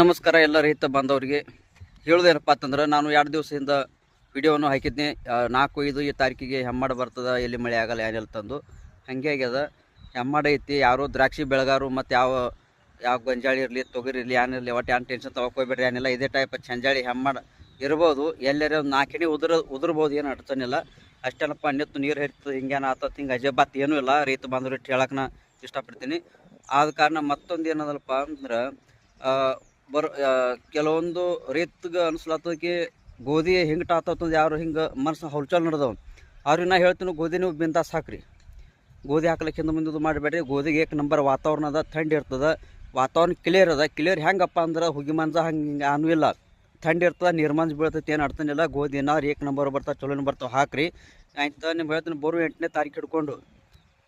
ನಮಸ್ಕಾರ ಎಲ್ಲ ರೈತ ಬಾಂಧವರಿಗೆ. ಹೇಳೋದೇನಪ್ಪ ಅಂತಂದ್ರೆ ನಾನು ಎರಡು ದಿವಸದಿಂದ ವಿಡಿಯೋವನ್ನು ಹಾಕಿದ್ನಿ. ನಾಲ್ಕು, ಐದು ಈ ತಾರೀಕಿಗೆ ಹೆಮ್ಮಾಡ ಬರ್ತದೆ, ಎಲ್ಲಿ ಮಳೆ ಆಗಲ್ಲ ಏನಿಲ್ಲ ತಂದು. ಹಾಗೆ ಆಗ್ಯದ. ಹೆಮ್ಮಾಡ ಐತಿ, ಯಾರು ದ್ರಾಕ್ಷಿ ಬೆಳೆಗಾರು ಮತ್ತು ಯಾವ ಯಾವ ಗಂಜಾಳಿ ಇರಲಿ, ತೊಗರಿ ಇರಲಿ ಏನಿರಲಿ ಒಟ್ಟು ಏನು ಟೆನ್ಷನ್ ತೊಗೊಬೇಡ್ರಿ ಏನಿಲ್ಲ ಇದೇ ಟೈಪ್ ಚಂಜಾಳಿ ಹೆಮ್ಮಾಡ ಇರ್ಬೋದು. ಎಲ್ಲರ ಒಂದು ನಾಲ್ಕಿಣಿ ಉದುರ, ಉದುರ್ಬೋದು, ಏನು ಅಡ್ತಾನಿಲ್ಲ ಅಷ್ಟೇನಪ್ಪ ನಿತ್ತು ನೀರು ಹರಿತದೆ ಹಿಂಗೇನು ಆತತ್ ಹಿಂಗೆ ಅಜಬಾತ್ ಏನೂ ಇಲ್ಲ. ರೈತ ಬಾಂಧವ್ರು ಹೇಳಕ್ಕೆ ನಾ ಇಷ್ಟಪಡ್ತೀನಿ. ಆದ ಕಾರಣ ಮತ್ತೊಂದು ಏನದಲ್ಲಪ್ಪ ಅಂದ್ರೆ ಬರ್ ಕೆಲವೊಂದು ರೇತ್ಗೆ ಅನಿಸ್ಲತ್ತದಕ್ಕೆ ಗೋಧಿ ಹಿಂಗೆ ಟಾತಂದು ಯಾರು ಹಿಂಗೆ ಮನಸ್ಸು ಹೊಲ್ಚಲ್ ನಡೆದವ. ಅವ್ರಿಗೆ ನಾ ಹೇಳ್ತೀನಿ ಗೋಧಿ ನೀವು ಬಿಂದಾಸ್ ಹಾಕ್ರಿ. ಗೋಧಿ ಹಾಕ್ಲಿಕ್ಕೆ ಹಿಂದೆ ಮುಂದೆ ಮಾಡಬೇಡ್ರಿ. ಗೋಧಿಗೆ ಏಕ್ ನಂಬರ್ ವಾತಾವರಣ ಅದ, ಥಂಡಿ ಇರ್ತದೆ. ವಾತಾವರಣ ಕ್ಲಿಯರ್ ಅದ. ಕ್ಲಿಯರ್ ಹೆಂಗಪ್ಪ ಅಂದ್ರೆ ಹುಗಿ ಮಂಜ ಹಂಗೆ ಏನೂ ಇಲ್ಲ. ಥಂಡಿ ಇರ್ತದೆ, ನೀರ್ಮಂಜ್ ಬೀಳ್ತೈತಿ, ಏನು ಅಡ್ತಾನಿಲ್ಲ ಗೋಧಿ ಏನಾದ್ರು ಏಕ್ ನಂಬರ್ ಬರ್ತಾವೆ ಚಲೋನ ಬರ್ತಾವೆ ಹಾಕ್ರಿ. ಆಯ್ತು, ನಿಮ್ಗೆ ಹೇಳ್ತೀನಿ ಬರು ಎಂಟನೇ ತಾರೀಕು ಹಿಡ್ಕೊಂಡು.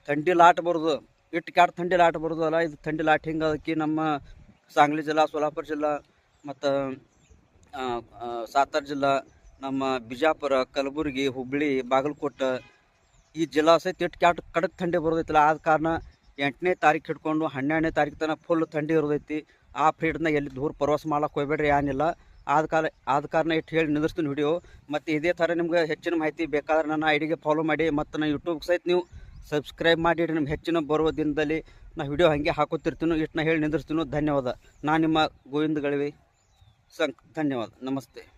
ಥಂಡಿ ಲಾಟ್ ಬರೋದು. ಇಟ್ಟು ಕ್ಯಾಟ್ ಥಂಡಿ ಲಾಟ್ ಬರೋದು ಅಲ್ಲ ಇದು ಥಂಡಿ ಲಾಟ್ ಹಿಂಗೆ ಅದಕ್ಕೆ ನಮ್ಮ ಸಾಂಗ್ಲಿ ಜಿಲ್ಲಾ, ಸೋಲಾಪುರ ಜಿಲ್ಲಾ, ಮತ್ತು ಸಾತಾರ ಜಿಲ್ಲಾ, ನಮ್ಮ ಬಿಜಾಪುರ, ಕಲಬುರಗಿ ಹುಬ್ಬಳ್ಳಿ ಬಾಗಲಕೋಟೆ ಈ ಜಿಲ್ಲಾ ಸಹಿತ ಇಟ್ಟು ಕ್ಯಾಟ್ ಕಡಕ್ ಥಂಡಿ ಬರೋದೈತಿಲ್ಲ, ಆದ ಕಾರಣ ಎಂಟನೇ ತಾರೀಕು ಹಿಡ್ಕೊಂಡು ಹನ್ನೆರಡನೇ ತಾರೀಕು ತನಕ ಫುಲ್ ಥಂಡಿ ಇರೋದೈತಿ. ಆ ಫ್ರೀಡ್ನ ಎಲ್ಲಿ ದೂರ ಪ್ರವಾಸ ಮಾಡೋಕೆ ಹೋಗ್ಬೇಡ್ರಿ, ಏನಿಲ್ಲ. ಆದ ಕಾಲ, ಆದ ಕಾರಣ ಇಟ್ಟು ಹೇಳಿ ನಿಂದಿರ್ತೀನಿ ವಿಡಿಯೋ ಮತ್ತು ಇದೇ ಥರ ನಿಮ್ಗೆ ಹೆಚ್ಚಿನ ಮಾಹಿತಿ ಬೇಕಾದ್ರೆ ನನ್ನ ಐಡಿಗೆ ಫಾಲೋ ಮಾಡಿ, ಮತ್ತು ನನ್ನ ಯೂಟ್ಯೂಬ್ ಸಹಿತ ನೀವು ಸಬ್ಸ್ಕ್ರೈಬ್ ಮಾಡಿ ನಿಮ್ಗೆ ಹೆಚ್ಚಿನ ಬರುವ ದಿನದಲ್ಲಿ ನಾ ವಿಡಿಯೋ ಹಾಗೆ ಹಾಕೋತಿರ್ತೀನಿ ಇಷ್ಟು ನಾ ಹೇಳಿ ನಿಂದಿರ್ತೀನಿ ಧನ್ಯವಾದ. ನಾನು ನಿಮ್ಮ ಗೋವಿಂದಗಳಿವೆ. ಸಂಕ್ ಧನ್ಯವಾದ. ನಮಸ್ತೆ.